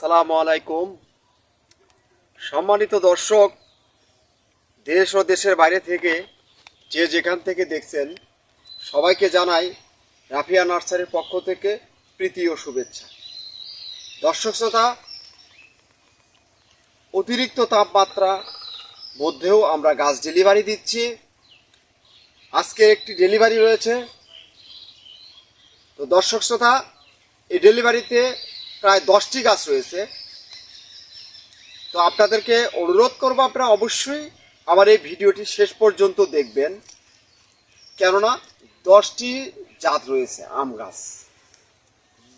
সালাম আলাইকুম। সম্মানিত দর্শক, দেশ ও দেশের বাইরে থেকে যে যেখান থেকে দেখছেন, সবাইকে জানাই রাফিয়া নার্সারির পক্ষ থেকে প্রীতি ও শুভেচ্ছা। দর্শক শ্রোতা, অতিরিক্ত তাপমাত্রা মধ্যেও আমরা গাছ ডেলিভারি দিচ্ছি। আজকে একটি ডেলিভারি রয়েছে। তো দর্শক শ্রোতা, এই ডেলিভারিতে প্রায় দশটি গাছ রয়েছে। তো আপনাদেরকে অনুরোধ করব আপনারা অবশ্যই আমার এই ভিডিওটি শেষ পর্যন্ত দেখবেন। কেননা দশটি জাত রয়েছে আম গাছ।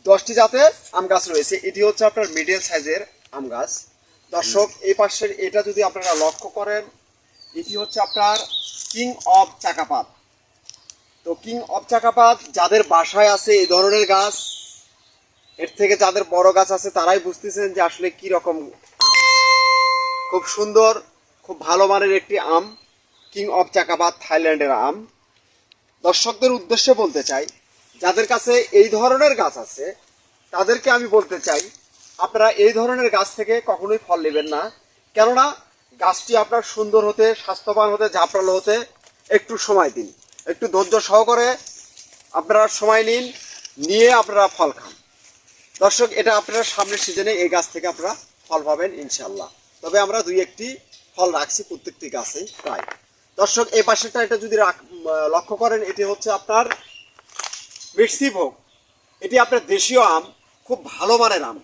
দশটি জাতের আম গাছ রয়েছে। এটি হচ্ছে আপনার মিডিয়াম সাইজের আম গাছ। দর্শক, এই পাশের এটা যদি আপনারা লক্ষ্য করেন, এটি হচ্ছে আপনার কিং অফ চাকাপাত। তো কিং অফ চাকাপাত যাদের বাসায় আছে এই ধরনের গাছ এর থেকে যাদের বড় গাছ আছে তারাই বুঝতেছেন যে আসলে কি রকম। খুব সুন্দর, খুব ভালো মানের একটি আম কিং অফ চাকাবাদ থাইল্যান্ডের আম। দর্শকদের উদ্দেশ্যে বলতে চাই, যাদের কাছে এই ধরনের গাছ আছে, তাদেরকে আমি বলতে চাই, আপনারা এই ধরনের গাছ থেকে কখনোই ফল নেবেন না। কেননা, গাছটি আপনার সুন্দর হতে, স্বাস্থ্যবান হতে ঝাপড়ালো হতে একটু সময় দিন। একটু ধৈর্য সহকারে আপনারা সময় নিন, নিয়ে আপনারা ফল খান। দর্শক, এটা আপনারা সামনের সিজনে এই গাছ থেকে আপনারা ফল পাবেন ইনশাল্লাহ তবে আমরা দুই একটি ফল রাখছি প্রত্যেকটি গাছে প্রায়। দর্শক, এই পাশেটা এটা যদি লক্ষ্য করেন, এটি হচ্ছে আপনার মিষ্টি ভোগ। এটি আপনার দেশীয় আম, খুব ভালো মানের আম।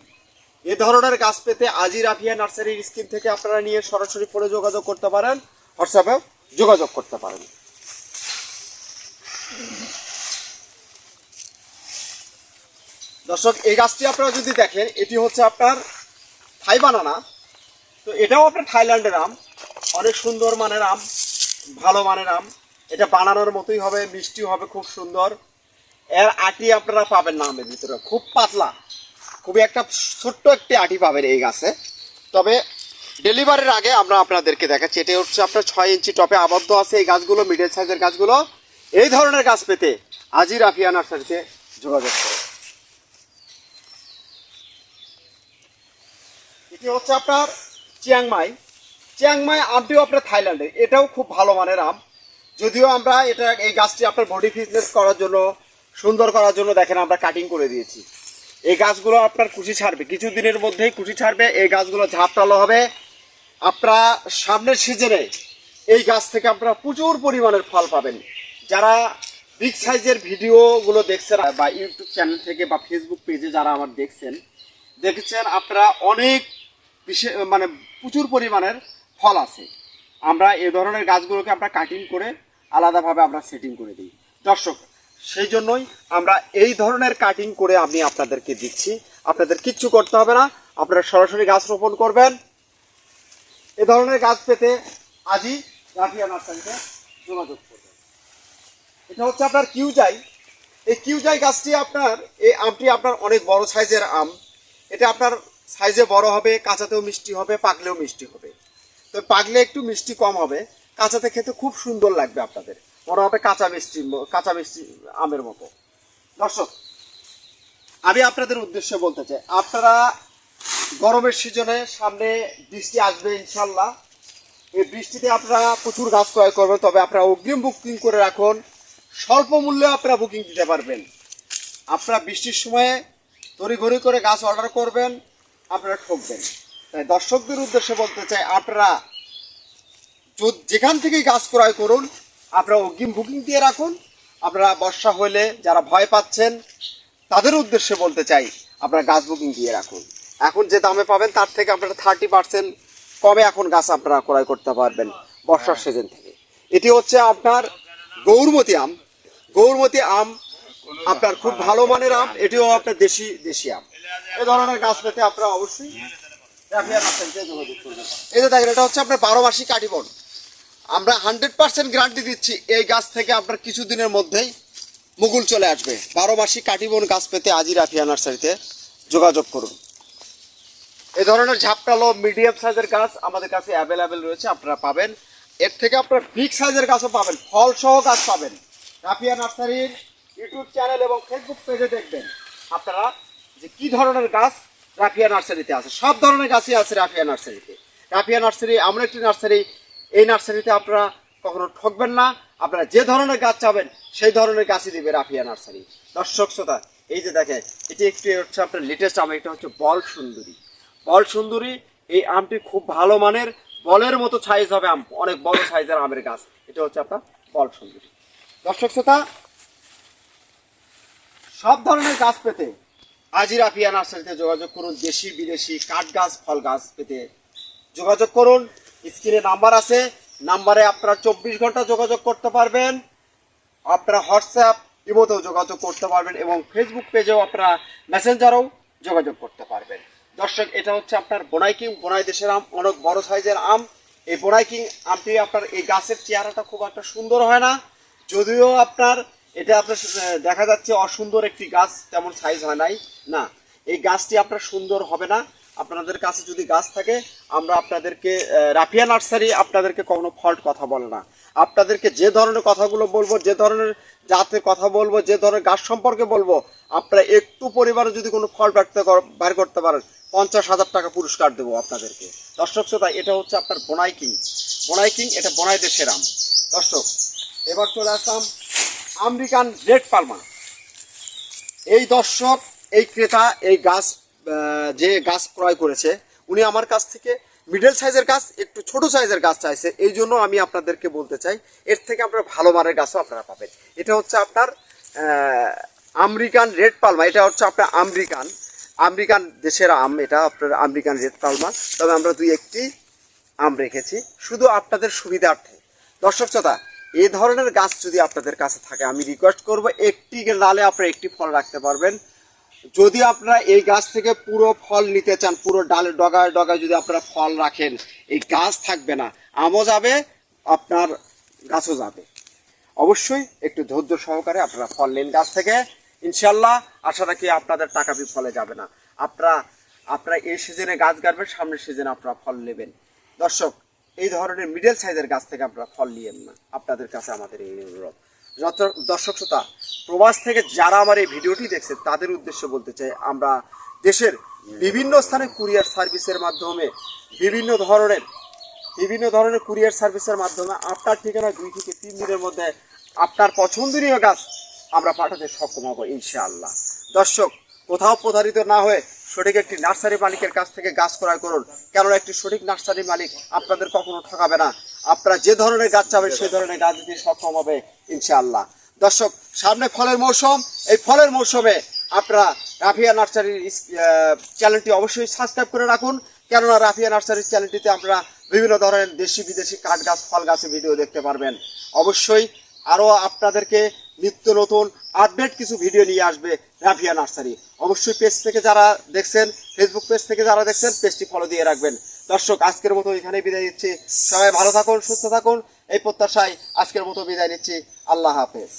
এ ধরনের গাছ পেতে আজি রাফিয়া নার্সারির স্কিম থেকে আপনারা নিয়ে সরাসরি ফোনে যোগাযোগ করতে পারেন হোয়াটসঅ্যাপে যোগাযোগ করতে পারেন। দর্শক, এই গাছটি আপনারা যদি দেখেন, এটি হচ্ছে আপনার থাই বানানা। তো এটাও আপনার থাইল্যান্ডের আম। অনেক সুন্দর মানের আম, ভালো মানের আম। এটা বানানোর মতোই হবে মিষ্টি হবে, খুব সুন্দর। এর আটি আপনারা পাবেন না আমের ভিতরে। খুব পাতলা, খুবই একটা ছোট্ট একটি আটি পাবেন এই গাছে। তবে ডেলিভারির আগে আমরা আপনাদেরকে দেখাচ্ছি, এটা হচ্ছে আপনার ছয় ইঞ্চি টপে আবদ্ধ আছে এই গাছগুলো মিডিয়াম সাইজের গাছগুলো। এই ধরনের গাছ পেতে আজই রাফিয়া নার্সারিতে যোগাযোগ করুন এটি হচ্ছে আপনার? চিয়াংমাই চিয়াংমাই আমটিও আপনার থাইল্যান্ডে। এটাও খুব ভালো মানের আম। যদিও আমরা এটা, এই গাছটি আপনার বডি ফিটনেস করার জন্য, সুন্দর করার জন্য দেখেন আমরা কাটিং করে দিয়েছি। এই গাছগুলো আপনার কুচি ছাড়বে। কিছু দিনের মধ্যেই কুচি ছাড়বে। এই গাছগুলো ঝাপটালো হবে। আপনার সামনের সিজনে এই গাছ থেকে আপনারা প্রচুর পরিমাণের ফল পাবেন। যারা বিগ সাইজের ভিডিওগুলো দেখছেন বা ইউটিউব চ্যানেল থেকে বা ফেসবুক পেজে যারা আমার দেখছেন, দেখেছেন আপনারা অনেক বিশেষ মানে প্রচুর পরিমাণের ফল আছে। আমরা এ ধরনের গাছগুলোকে আমরা কাটিং করে আলাদাভাবে আমরা সেটিং করে দিই। দর্শক, সেই জন্যই আমরা এই ধরনের কাটিং করে আমি আপনাদেরকে দিচ্ছি। আপনাদের কিচ্ছু করতে হবে না। আপনারা সরাসরি গাছ রোপণ করবেন। এ ধরনের গাছ পেতে আজই রাফিয়া নার্সারিতে যোগাযোগ করবেন। এটা হচ্ছে আপনার কিউজাই। এই কিউজাই গাছটি আপনার এই আমটি আপনার অনেক বড় সাইজের আম। এটা আপনার সাইজে বড় হবে, কাঁচাতেও মিষ্টি হবে পাকলেও মিষ্টি হবে। তো পাকলে একটু মিষ্টি কম হবে, কাঁচাতে খেতে খুব সুন্দর লাগবে আপনাদের। মনে হবে কাঁচা মিষ্টি কাঁচা মিষ্টি আমের মতো। দর্শক, আমি আপনাদের উদ্দেশ্যে বলতে চাই, আপনারা গরমের সিজনে সামনে বৃষ্টি আসবে ইনশাল্লাহ। এই বৃষ্টিতে আপনারা প্রচুর গাছ ক্রয় করবেন, তবে আপনারা অগ্রিম বুকিং করে রাখুন। স্বল্প মূল্যে আপনারা বুকিং দিতে পারবেন। আপনারা বৃষ্টির সময়ে তড়িঘড়ি করে গাছ অর্ডার করবেন আপনারা ঠকবেন। তাই দর্শকদের উদ্দেশ্যে বলতে চাই, আপনারা যেখান থেকেই গাছ ক্রয় করুন, আপনারা অগ্রিম বুকিং দিয়ে রাখুন। আপনারা বর্ষা হলে যারা ভয় পাচ্ছেন, তাদের উদ্দেশ্যে বলতে চাই, আপনারা গাছ বুকিং দিয়ে রাখুন। এখন যে দামে পাবেন, তার থেকে আপনারা থার্টি পার্সেন্ট কমে এখন গাছ আপনারা ক্রয় করতে পারবেন বর্ষার সিজন থেকে। এটি হচ্ছে আপনার গৌরমতি আম। গৌরমতি আম আপনার খুব ভালো মানের আম, এটিও আপনার দেশি দেশি আম। এ ধরনের গাছ পেতে আপনারা অবশ্যই যোগাযোগ এই যে দেখেন এটা হচ্ছে আপনার বারো মাসি কাটিবন আমরা হান্ড্রেড পার্সেন্ট গ্যারান্টি দিচ্ছি এই গাছ থেকে আপনার কিছুদিনের মধ্যেই মুকুল চলে আসবে। বারো কাটিবন গাছ পেতে আজই রাফিয়া নার্সারিতে যোগাযোগ করুন। এই ধরনের ঝাপটালো মিডিয়াম সাইজের গাছ আমাদের কাছে অ্যাভেলেবেল রয়েছে আপনারা পাবেন। এর থেকে আপনারা বিগ সাইজের গাছও পাবেন ফল সহ গাছ পাবেন। রাফিয়া নার্সারির ইউটিউব চ্যানেল এবং ফেসবুক পেজে দেখবেন। আপনারা যে কি ধরনের গাছ রাফিয়া নার্সারিতে আছে? সব ধরনের গাছই আছে রাফিয়া নার্সারিতে। রাফিয়া নার্সারি এমন একটি নার্সারি, এই নার্সারিতে আপনারা কখনো ঠকবেন না। আপনারা যে ধরনের গাছ চাবেন, সেই ধরনের গাছই দিবে রাফিয়া নার্সারি। দর্শক শ্রোতা, এই যে দেখেন, এটি একটি হচ্ছে আপনার লেটেস্ট আম, এটা হচ্ছে বল সুন্দরী। বল সুন্দরী, এই আমটি খুব ভালো মানের, বলের মতো সাইজ হবে আম, অনেক বড় সাইজের আমের গাছ। এটা হচ্ছে আপনার বল সুন্দরী। দর্শক শ্রোতা, সব ধরনের গাছ পেতে আজই রাফিয়া নার্সারিতে যোগাযোগ করুন দেশি, বিদেশি কাঠ গাছ, ফল গাছ পেতে। যোগাযোগ করুন, স্ক্রিনে নাম্বার আছে, নাম্বারে আপনারা চব্বিশ ঘণ্টা যোগাযোগ করতে পারবেন। আপনারা হোয়াটসঅ্যাপ, ইমোতেও যোগাযোগ করতে পারবেন এবং ফেসবুক পেজেও আপনারা মেসেঞ্জারেও যোগাযোগ করতে পারবেন। দর্শক, এটা হচ্ছে আপনার বোনাই কিং। বোনাই দেশের আম, অনেক বড় সাইজের আম। এই বোনাই কিং আমটি আপনার এই গাছের চেহারাটা খুব একটা সুন্দর হয় না। যদিও আপনার এটা আপনার দেখা যাচ্ছে অসুন্দর একটি গাছ, তেমন সাইজ হয় নাই। না, এই গাছটি আপনার সুন্দর হবে না। আপনাদের কাছে যদি গাছ থাকে, আমরা আপনাদেরকে রাফিয়া নার্সারি আপনাদেরকে কখনো ফল্ট কথা বলে না। আপনাদেরকে যে ধরনের কথাগুলো বলব, যে ধরনের জাতে কথা বলব, যে ধরনের গাছ সম্পর্কে বলব, আপনারা একটু পরিবারে যদি কোনো ফল ব্যক্ত বার করতে পারেন, পঞ্চাশ হাজার টাকা পুরস্কার দেবো আপনাদেরকে। দর্শক শ্রোতা, এটা হচ্ছে আপনার বোনাই কিং। বোনাই কিং, এটা বোনাই সেরাম। দর্শক, এবার চলে আসলাম আমেরিকান রেড পালমা। এই দর্শক, এই ক্রেতা, এই গাছ যে গাছ ক্রয় করেছে, উনি আমার কাছ থেকে মিডল সাইজের গাছ, একটু ছোট সাইজের গাছ চাইছে। এই জন্য আমি আপনাদেরকে বলতে চাই, এর থেকে আপনার ভালো মানের গাছও আপনারা পাবেন। এটা হচ্ছে আপনার আমেরিকান রেড পালমা। এটা হচ্ছে আপনার আমেরিকান আমেরিকান দেশের আম। এটা আপনার আমেরিকান রেড পালমা। তবে আমরা দুই একটি আম রেখেছি। শুধু আপনাদের সুবিধার্থে। দর্শক শ্রোতা এই ধরনের গাছ যদি আপনাদের কাছে থাকে, আমি রিকোয়েস্ট করব একটি ডালে আপনারা একটি ফল রাখতে পারবেন। যদি আপনারা এই গাছ থেকে পুরো ফল নিতে চান, পুরো ডালে ডগায় ডগায় যদি আপনারা ফল রাখেন, এই গাছ থাকবে না। আমও যাবে, আপনার গাছও যাবে। অবশ্যই একটু ধৈর্য সহকারে আপনারা ফল নেন গাছ থেকে। ইনশাল্লাহ আশা রাখি আপনাদের টাকা বিফলে যাবে না। আপনারা আপনারা এই সিজনে গাছ গাড়বেন, সামনের সিজনে আপনারা ফল নেবেন। দর্শক এই ধরনের মিডল সাইজের গাছ থেকে আপনারা ফল নিয়েন না। আপনাদের কাছে আমাদের এই অনুরোধ। যত দর্শক শ্রোতা, প্রবাস থেকে যারা আমার এই ভিডিওটি দেখছে, তাদের উদ্দেশ্য বলতে চাই, আমরা দেশের বিভিন্ন স্থানে কুরিয়ার সার্ভিসের মাধ্যমে বিভিন্ন ধরনের বিভিন্ন ধরনের কুরিয়ার সার্ভিসের মাধ্যমে আপনার ঠিকানা দুই থেকে তিন দিনের মধ্যে আপনার পছন্দনীয় গাছ আমরা পাঠাতে সক্ষম হব ইনশাআল্লাহ। দর্শক, কোথাও প্রতারিত না হয়ে সঠিক একটি নার্সারি মালিকের কাছ থেকে গাছ ক্রয় করুন। কেননা একটি সঠিক নার্সারি মালিক আপনাদের কখনো ঠকাবে না। আপনারা যে ধরনের গাছ চাবেন, সেই ধরনের গাছ দিতে সক্ষম হবে ইনশাআল্লাহ। দর্শক, সামনে ফলের মৌসুম। এই ফলের মৌসুমে আপনারা রাফিয়া নার্সারির চ্যানেলটি অবশ্যই সাবস্ক্রাইব করে রাখুন। কেননা রাফিয়া নার্সারির চ্যানেলটিতে আপনারা বিভিন্ন ধরনের দেশি বিদেশি কাঠ গাছ, ফল গাছের ভিডিও দেখতে পারবেন। অবশ্যই আরও আপনাদেরকে নিত্য নতুন আপডেট কিছু ভিডিও নিয়ে আসবে রাফিয়া নার্সারি। অবশ্যই পেজ থেকে যারা দেখছেন ফেসবুক পেজ থেকে যারা দেখছেন পেজটি ফলো দিয়ে রাখবেন। দর্শক, আজকের মতো এখানে বিদায় নিচ্ছি। সবাই ভালো থাকুন, সুস্থ থাকুন। এই প্রত্যাশায় আজকের মতো বিদায় নিচ্ছি। আল্লাহ হাফেজ।